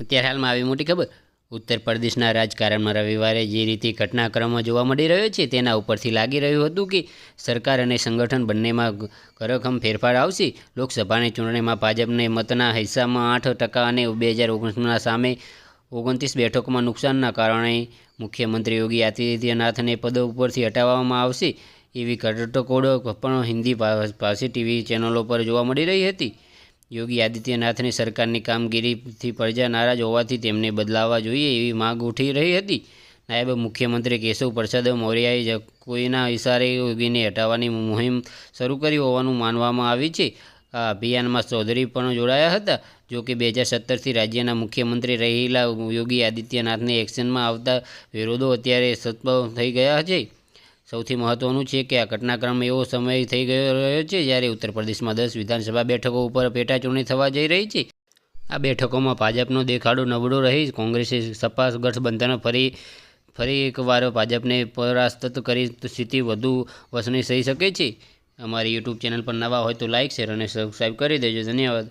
અત્યારે હાલમાં આવી મોટી ખબર? ઉત્તર પ્રદેશના રાજકારણમાં રવિવારે જે રીતે ઘટનાક્રમો જોવા મળી રહ્યો છે, તેના ઉપરથી લાગી રહ્યું હતું કે સરકાર અને સંગઠન બંનેમાં ઘરખમ ફેરફાર આવશે. લોકસભાની ચૂંટણીમાં ભાજપને મતના હિસ્સામાં આઠ ટકા અને બે હજાર ઓગણીસના સામે ઓગણત્રીસ બેઠકોમાં નુકસાનના કારણે મુખ્યમંત્રી યોગી આદિત્યનાથને પદો ઉપરથી હટાવવામાં આવશે. એવી ઘટકોડો પણ હિન્દી ભાષી ટીવી ચેનલો પર જોવા મળી રહી હતી. યોગી આદિત્યનાથની સરકારની કામગીરીથી પ્રજા નારાજ હોવાથી તેમને બદલાવવા જોઈએ એવી માંગ ઉઠી રહી હતી. નાયબ મુખ્યમંત્રી કેશવ પ્રસાદ મૌર્યાએ કોઈના ઇશારે યોગીને હટાવવાની મુહિમ શરૂ કરી હોવાનું માનવામાં આવી છે. આ અભિયાનમાં ચૌધરી પણ જોડાયા હતા. જો કે બે હજાર સત્તરથી રાજ્યના મુખ્યમંત્રી રહેલા યોગી આદિત્યનાથને એક્શનમાં આવતા વિરોધો અત્યારે સત્પ થઈ ગયા છે. સૌથી મહત્વનું છે કે આ ઘટનાક્રમ એવો સમય થઈ ગયો રહ્યો છે જ્યારે ઉત્તર પ્રદેશમાં દસ વિધાનસભા બેઠકો ઉપર પેટા ચૂંટણી થવા જઈ રહી છે. આ બેઠકોમાં ભાજપનો દેખાડો નબળો રહી, કોંગ્રેસે સપા ગઠબંધન ફરી ફરી એકવાર ભાજપને પરાસ્ત કરી સ્થિતિ વધુ વસણી થઈ શકે છે. અમારી યુટ્યુબ ચેનલ પર નવા હોય તો લાઇક શેર અને સબસ્ક્રાઈબ કરી દેજો. ધન્યવાદ.